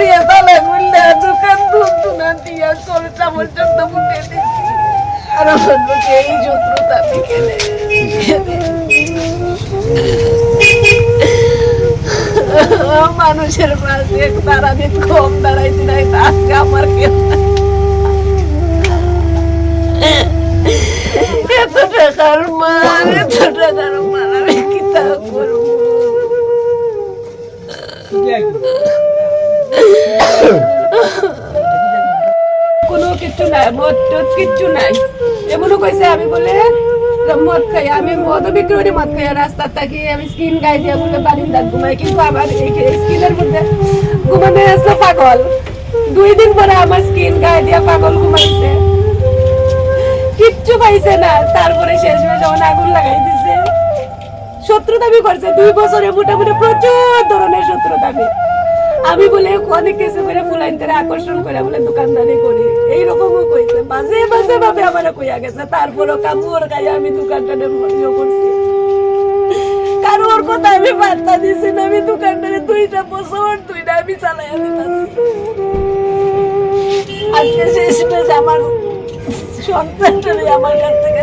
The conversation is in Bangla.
স্নান করিয়া তালা খুললে দোকান ধূপ না দিয়া চলটা পর্যন্ত মুখে দিছি আর আমার লোকে এই শত্রুতা বিকেলে মানুষের তারা দিন কম দাঁড়াইছি নাই আজকে আমার কেউ এত টাকার মার এত টাকার মার আমি কি তা করব? কোনো কিছু নাই, মদ কিচ্ছু নাই। এমনও কইছে, আমি বলে মদ খাই, আমি মদ বিক্রি করি, মদ খাই থাকি আমি স্কিন গাই দিয়ে বলে ঘুমাই কিন্তু আমার স্কিনের মধ্যে ঘুমানো আসলো পাগল। দুই দিন পরে আমার স্কিন দিয়ে পাগল ঘুমাইছে। কিচ্ছু পাইছে না, তারপরে শেষ হয়ে যখন আগুন লাগাই দিছে। শত্রু দাবি করছে, দুই বছরে মোটামুটি প্রচুর ধরনের শত্রু দাবি আমি বলে, অনেক কিছু করে ফুলাইনদের আকর্ষণ করে বলে, দোকানদারি করি। এইরকমও কইছে। মাঝে মাঝে ভাবে আমার কইয়া গেছে। তারপরও কামড় গাই আমি দোকানটারে ইয়ে করছি। কারণ ওর কথা আমি বার্তা দিছি না। আমি দোকানটারে দুইটা বছর দুইটা আমি চালাইয়া দিতেছি। আজকে শেষ মেশ আমার সন্তানটারে আমার কাছ থেকে